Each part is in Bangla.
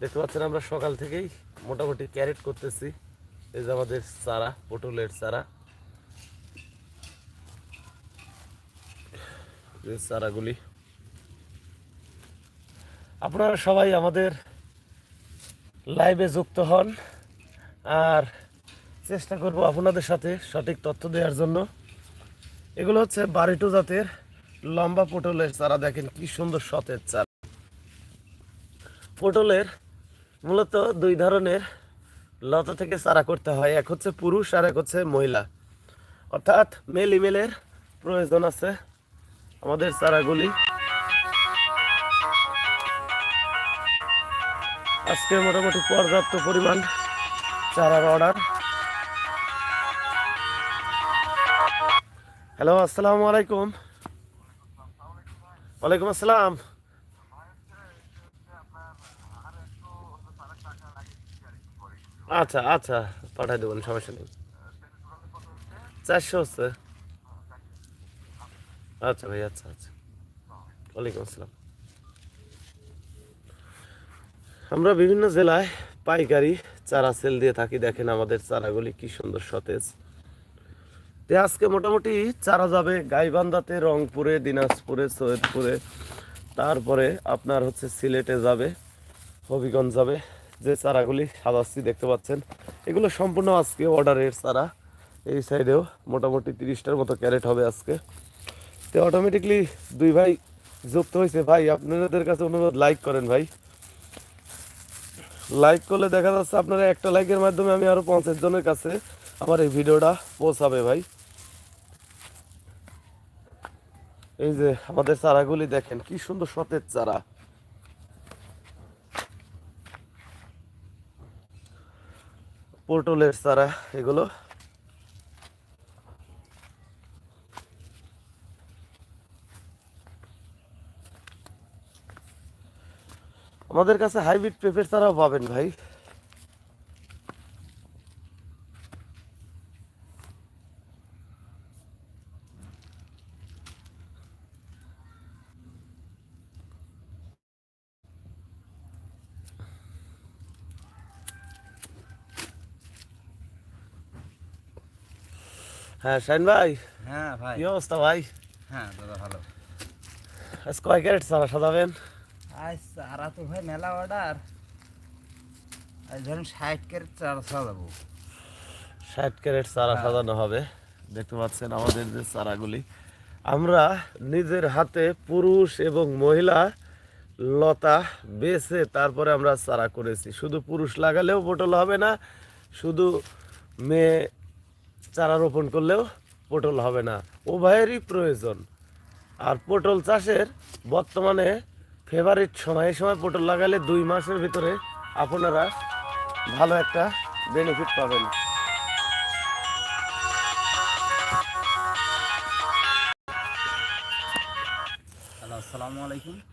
দেখতে পাচ্ছেন আমরা সকাল থেকেই মোটামুটি ক্যারেট করতেছি। এই যে আমাদের চারা, পটলের চারা। চারাগুলি। আপনারা সবাই আমাদের লাইভে যুক্ত হন আর চেষ্টা করব আপনাদের সাথে সঠিক তথ্য দেওয়ার জন্য। এগুলো হচ্ছে বারিটো জাতের লম্বা পটলের চারা। দেখেন কি সুন্দর সতেজ চারা। পটলের মূলত দুই ধরনের লতা থেকে চারা করতে হয়, এক হচ্ছে পুরুষ আর এক হচ্ছে মহিলা। অর্থাৎ মেল ইমেলের প্রয়োজন আছে আমাদের চারাগুলি। আজকে মোটামুটি পর্যাপ্ত পরিমাণ চারার অর্ডার। হ্যালো, আসসালামু আলাইকুম। ওয়ালাইকুম আসসালাম। আচ্ছা আচ্ছা পাঠাই দেবেন সমস্যা নেই। চারশো হচ্ছে। আচ্ছা ভাই আচ্ছা আচ্ছা। ওয়ালাইকুম আসসালাম। আমরা বিভিন্ন জেলায় পাইকারি চারা সেল দিয়ে থাকি। দেখেন আমাদের চারাগুলি কি সুন্দর সতেজ। তো আজকে মোটামুটি চারা যাবে গাইবান্ধাতে, রংপুরে, দিনাজপুরে, সৈয়দপুরে। তারপরে আপনার হচ্ছে সিলেটে যাবে, হবিগঞ্জ যাবে। যে চারাগুলি সাজাচ্ছি দেখতে পাচ্ছেন, এগুলো সম্পূর্ণ আজকে অর্ডারের চারা। এই সাইডেও মোটামুটি তিরিশটার মতো ক্যারেট হবে আজকে। তো অটোমেটিকলি দুই ভাই যুক্ত হয়েছে। ভাই, আপনাদের কাছে অনুরোধ লাইক করেন ভাই। লাইক করলে দেখা যাচ্ছে আপনারা একটা লাইকের মাধ্যমে আমি আরও পঞ্চাশ জনের কাছে আমার এই ভিডিওটা পৌঁছাবে ভাই। এই যে আমাদের চারাগুলি দেখেন, কি সুন্দর সতেজ চারা। পটলের চারা এগুলো। আমাদের কাছে হাইব্রিড পেঁপের চারাও পাবেন ভাই। হ্যাঁ শাইন ভাই। হ্যাঁ ভাই। কি অবস্থা ভাই? হ্যাঁ দাদা ভালো। আজ কয় ক্যারেট চারা সাজাবেন? আজ চারা তো ভাই মেলা অর্ডার। আজ ধরুন ষাট ক্যারেট চারা সাজাবো। ষাট ক্যারেট চারা হ্যাঁ। সাজানো হবে। দেখতে পাচ্ছেন আমাদের যে চারাগুলি। আমরা নিজের হাতে পুরুষ এবং মহিলা লতা বেছে তারপরে আমরা চারা করেছি। শুধু পুরুষ লাগালেও পটল হবে না শুধু মেয়ে চারা রোপণ করলেও পটল হবে না। উভয়েরই প্রয়োজন। আর পটল চাষের বর্তমানে ফেভারিট সময় সময় পটল লাগালে দুই মাসের ভিতরে আপনারা ভালো একটা বেনিফিট পাবেন।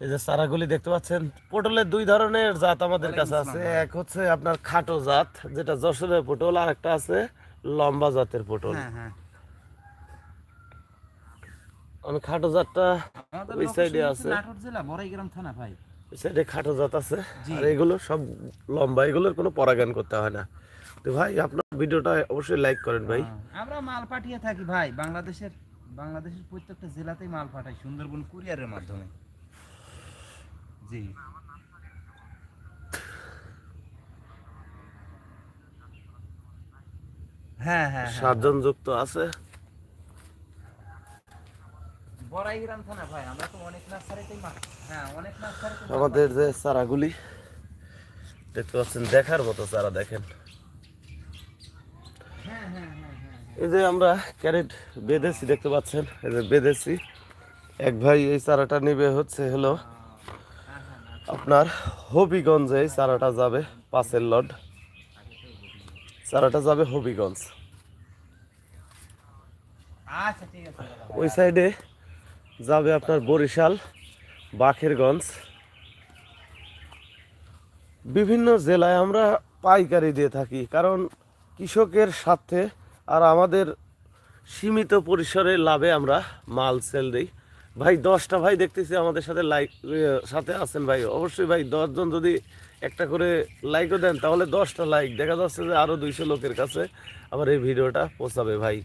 এই যে চারাগুলি দেখতে পাচ্ছেন পটলের দুই ধরনের জাত আমাদের কাছে আছে। এক হচ্ছে আপনার খাটো জাত যেটা যশোরের পটল আর একটা আছে লম্বা জাতের পটল। হ্যাঁ হ্যাঁ। আমি খাটো জাতটা ওই সাইডে আছে। থানা ভাই। ওই সাইডে খাটো জাত আছে। আর এগুলো সব লম্বা এগুলোর কোনো পরাগান করতে হয় না। তো ভাই আপনার ভিডিওটা অবশ্যই লাইক করেন ভাই। হ্যাঁ, আমরা মাল পাঠিয়ে থাকি ভাই বাংলাদেশের বাংলাদেশের প্রত্যেকটা জেলাতেই মাল পাঠাই সুন্দরবন কুরিয়ারের মাধ্যমে। জি। হ্যাঁ হ্যাঁ হ্যাঁ। সাতজন যুক্ত আছে হ্যাঁ আমাদের যে চারাগুলি দেখতে পাচ্ছেন দেখার মতো চারা দেখেন। হ্যাঁ এই যে আমরা ক্যারেট বেঁধেছি দেখতে পাচ্ছেন? এই যে বেঁধেছি। এক ভাই এই চারাটা নেবে হচ্ছে হলো আপনার হবিগঞ্জে এই চারাটা যাবে পাঁচের লড চারাটা যাবে হবিগঞ্জ আচ্ছা ঠিক আছে দাদা ওই সাইডে যাবে আপনার বরিশাল, বাখেরগঞ্জ। বিভিন্ন জেলায় আমরা পাইকারি দিয়ে থাকি, কারণ কৃষকের সাথে আর আমাদের সীমিত পরিসরে লাভে আমরা মাল সেল দিই। ভাই, দশটা ভাই দেখতেছি আমাদের সাথে লাইক সাথে আছেন ভাই। অবশ্যই ভাই, দশজন যদি একটা করে লাইকও দেন, তাহলে দশটা লাইক। দেখা যাচ্ছে যে আরও দুইশো লোকের কাছে আবার এই ভিডিওটা পৌঁছাবে ভাই।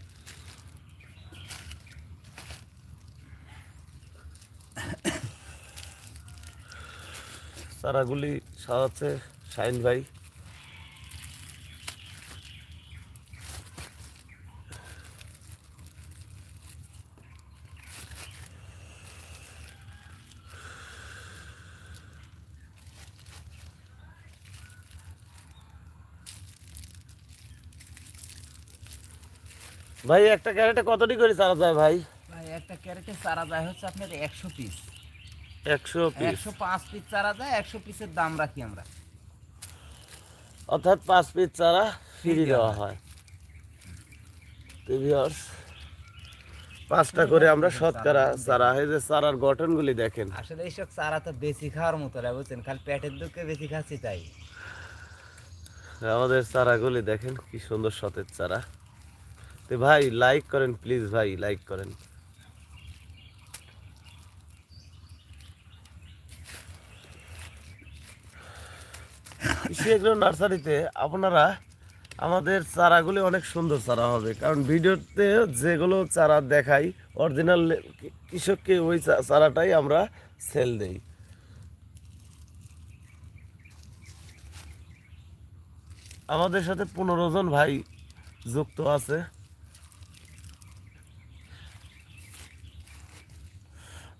চারাগুলি সাজাচ্ছে শাইন ভাই। ভাই, একটা ক্যারেটে কতটি করে চারা যায় ভাই? ভাই, একটা ক্যারেটে চারা যায় হচ্ছে আপনার একশো পিস। একশো একশো পাঁচ পিস চারা যায় একশো পিসের দাম রাখি আমরা। অর্থাৎ পাঁচ পিস চারা ফ্রি দেওয়া হয়। তো পাঁচটা করে আমরা শতকরা চারা এই যে চারার গঠনগুলি দেখেন। আসলে এইসব চারা তো বেশি খাওয়ার মতো না বুঝছেন? খালি পেটের দুঃখে বেশি খাচ্ছি তাই। আমাদের চারাগুলি দেখেন কি সুন্দর সতেজ চারা। তো ভাই লাইক করেন প্লিজ ভাই লাইক করেন। কৃষি এগ্রো নার্সারিতে আপনারা আমাদের চারাগুলি অনেক সুন্দর চারা হবে। কারণ ভিডিওতে যেগুলো চারা দেখাই অরিজিনাল কৃষককে ওই চারাটাই আমরা সেল দেই। আমাদের সাথে পনেরো জন ভাই যুক্ত আছে।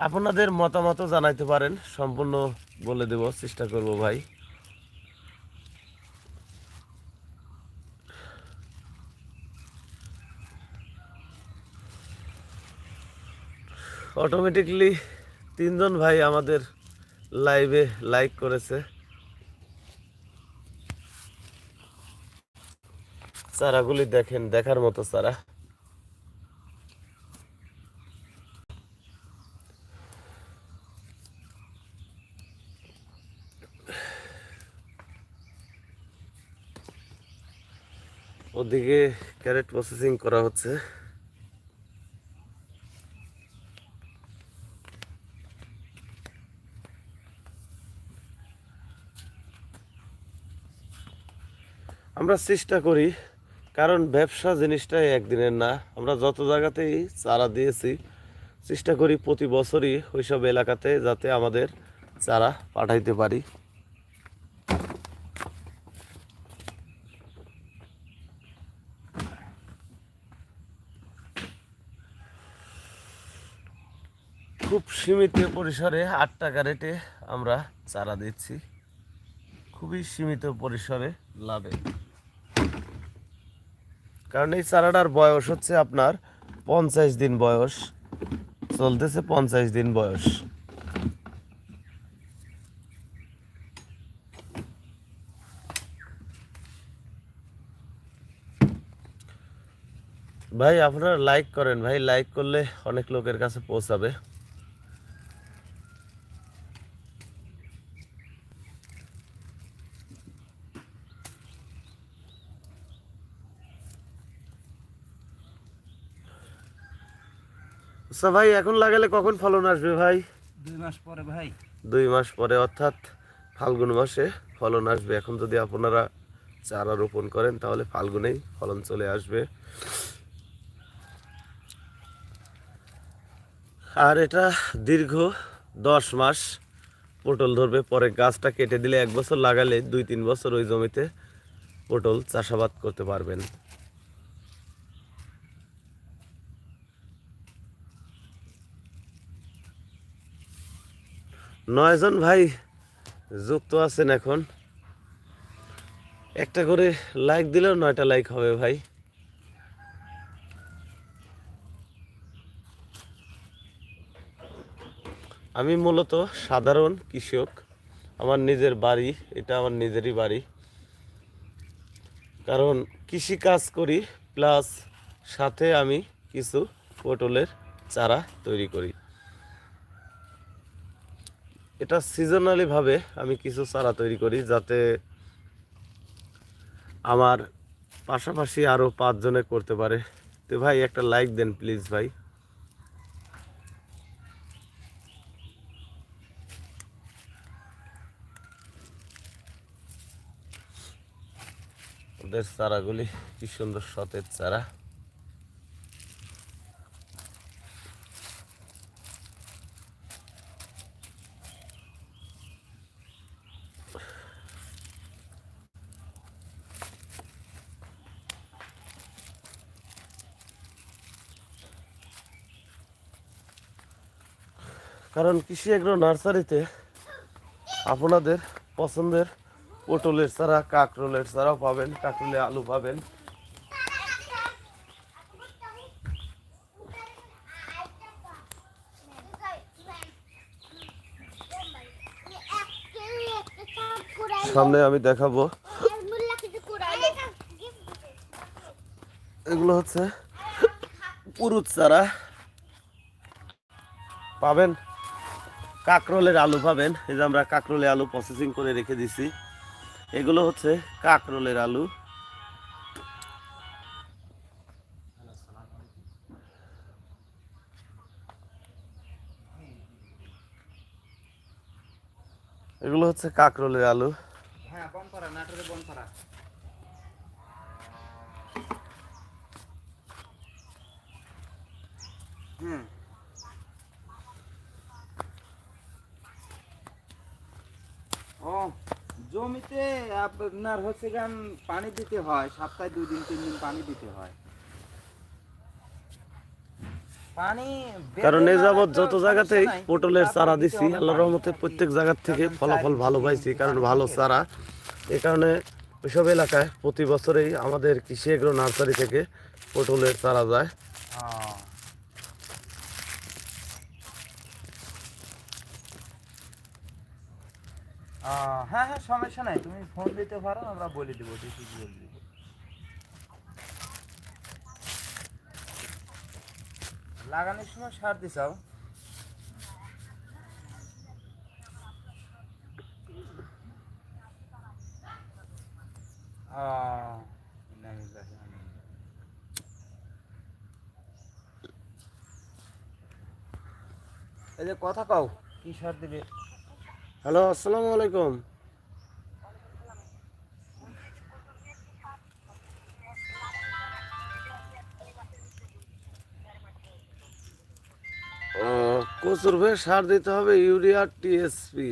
আপনাদের মতামত জানাইতে পারেন, সম্পূর্ণ বলে দেব, চেষ্টা করব ভাই। অটোমেটিকলি তিনজন ভাই আমাদের লাইভে লাইক করেছে। চারাগুলি দেখেন, দেখার মতো চারা। ওদিকে ক্যারেট প্রসেসিং করা হচ্ছে। আমরা চেষ্টা করি, কারণ ব্যবসা জিনিসটাই একদিনের না। আমরা যত জায়গাতেই চারা দিয়েছি, চেষ্টা করি প্রতি বছরই ওইসব এলাকাতে যাতে আমাদের চারা পাঠাইতে পারি। খুব সীমিত পরিসরে আট টাকা রেটে আমরা চারা দিচ্ছি। খুবই সীমিত পরিসরে লাভে। কারণ এই চারাটার বয়স হচ্ছে আপনার পঞ্চাশ দিন বয়স। চলতেছে পঞ্চাশ দিন বয়স। ভাই, আপনারা লাইক করেন। ভাই লাইক করলে অনেক লোকের কাছে পৌঁছাবে। আচ্ছা ভাই এখন লাগালে কখন ফলন আসবে ভাই? দুই মাস পরে ভাই। দুই মাস পরে অর্থাৎ ফাল্গুন মাসে ফলন আসবে। এখন যদি আপনারা চারা রোপণ করেন তাহলে ফাল্গুনেই ফলন চলে আসবে। আর এটা দীর্ঘ দশ মাস পটল ধরবে। পরে গাছটা কেটে দিলে এক বছর লাগালে দুই তিন বছর ওই জমিতে পটল চাষাবাদ করতে পারবেন। নয়জন ভাই যুক্ত আছেন এখন। একটা করে লাইক দিলেও নয়টা লাইক হবে ভাই। আমি মূলত সাধারণ কৃষক। আমার নিজের বাড়ি, এটা আমার নিজেরই বাড়ি। কারণ কৃষি কাজ করি প্লাস সাথে আমি কিছু পটলের চারা তৈরি করি। এটা সিজনালিভাবে আমি কিছু চারা তৈরি করি যাতে আমার পাশাপাশি আরও পাঁচজনে করতে পারে। তো ভাই, একটা লাইক দেন প্লিজ ভাই। ওদের চারাগুলি কি সুন্দর সতেজ চারা। কারণ কৃষি এগ্রো নার্সারিতে আপনাদের পছন্দের পটলের চারা, কাকরোলের চারাও পাবেন, কাকরোলে আলু পাবেন। সামনে আমি দেখাবো। এগুলো হচ্ছে পুরুত চারা। পাবেন কাকরোলের আলু পাবেন। এই যে আমরা কাকরোলের আলু প্রসেসিং করে রেখে দিছি। এগুলো হচ্ছে কাকরোলের আলু। এগুলো হচ্ছে কাকরোলের আলু। হ্যাঁ হুম ও জমিতে আপনার হচ্ছে গান পানি দিতে হয় সপ্তাহে দুই দিন তিন দিন পানি দিতে হয়। পানি কারণ এই না যাবৎ যত জায়গাতেই পটলের চারা দিছি আল্লাহ রহমতে প্রত্যেক জায়গার থেকে ফলাফল ভালো পাইছি কারণ ভালো চারা। এই কারণে ওইসব এলাকায় প্রতি বছরেই আমাদের কৃষি এগ্রো নার্সারি থেকে পটলের চারা যায়। হ্যাঁ হ্যাঁ সমস্যা নাই। তুমি ফোন দিতে পারো, আমরা বলে দেবো তুই কি বলবি লাগানোর সময় সার ইলাইহি এই যে কথা কও, কি সার দিবে? হ্যালো আসসালামু আলাইকুম। ও, কচুর ভে সার দিতে হবে ইউরিয়া টিএসপি।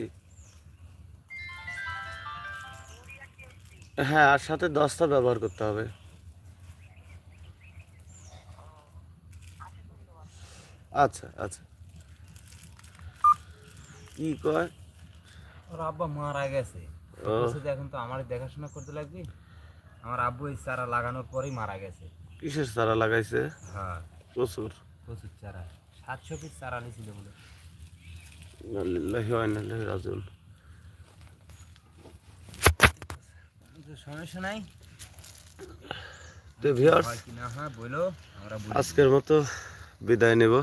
হ্যাঁ আর সাথে দশটা ব্যবহার করতে হবে। আচ্ছা আচ্ছা। কি কয়? ওর আব্বা মারা গেছে। এখন তো আমার দেখাশোনা করতে লাগবে। আমার আব্বু এই চারা লাগানোর পরেই মারা গেছে। কিসের চারা লাগাইছে? হ্যাঁ। প্রচুর। প্রচুর চারা। সাতশো পিস চারা নিয়েছিল বলে। তো সমস্যা নাই তো ভিউয়ার্স হয় হয় আজকের মতো বিদায় নেব।